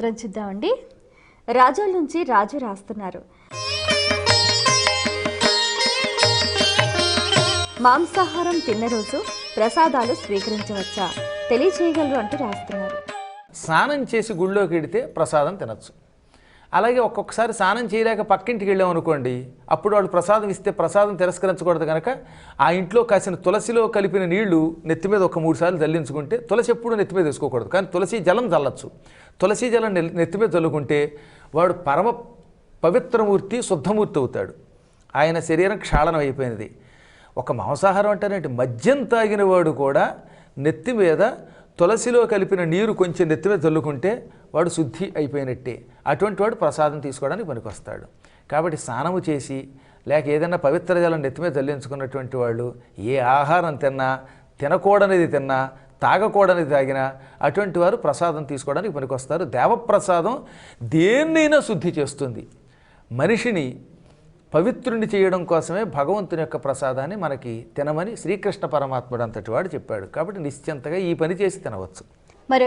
ఉత్తరం చూద్దామండి. రాజోల నుంచి రాజు రాస్తున్నారు. మాంసాహారం తిన్న రోజు ప్రసాదాలు స్వీకరించవచ్చా? తెలియచేయగలరు అంటూ రాస్తున్నారు. స్నానం చేసి గుళ్ళోకి వెడితే ప్రసాదం తినచ్చు. అలాగే ఒక్కొక్కసారి స్నానం చేయలేక పక్కింటికి వెళ్ళాం అనుకోండి అప్పుడు వాళ్ళు ప్రసాదం ఇస్తే ప్రసాదం తిరస్కరించకూడదు కనుక ఆ ఇంట్లో కాసిన తులసిలో కలిపిన నీళ్ళు నెత్తి మీద ఒక మూడు సార్లు జల్లించుకుంటే తులసి ఎప్పుడు నెత్తి మీద వేసుకోకూడదు. కానీ తులసి జలం చల్లచ్చు తులసి జలం నెత్తి మీద చల్లుకుంటే వాడు పరమ పవిత్రమూర్తి శుద్ధమూర్తి అవుతాడు. ఆయన శరీరం క్షాళనం అయిపోయినది. ఒక మాంసాహారం అంటేనంటే మద్యం తాగిన వాడు కూడా నెత్తి మీద తులసిలో కలిపిన నీరు కొంచెం నెత్తి మీద చల్లుకుంటే వాడు శుద్ధి అయిపోయినట్టే. అటువంటి వాడు ప్రసాదం తీసుకోవడానికి పనికొస్తాడు. కాబట్టి స్నానము చేసి లేక ఏదైనా పవిత్ర జలం నెత్తిమే చల్లించుకున్నటువంటి వాళ్ళు ఏ ఆహారం తిన్నా తినకూడనిది తిన్నా తాగకూడనిది తాగినా అటువంటి వారు ప్రసాదం తీసుకోవడానికి పనికొస్తారు. దేవప్రసాదం దేన్నైనా శుద్ధి చేస్తుంది. మనిషిని పవిత్రుని చేయడం కోసమే భగవంతుని యొక్క ప్రసాదాన్ని మనకి తినమని శ్రీకృష్ణ పరమాత్ముడు అంతటి వాడు చెప్పాడు. కాబట్టి నిశ్చింతగా ఈ పని చేసి తినవచ్చు. మరి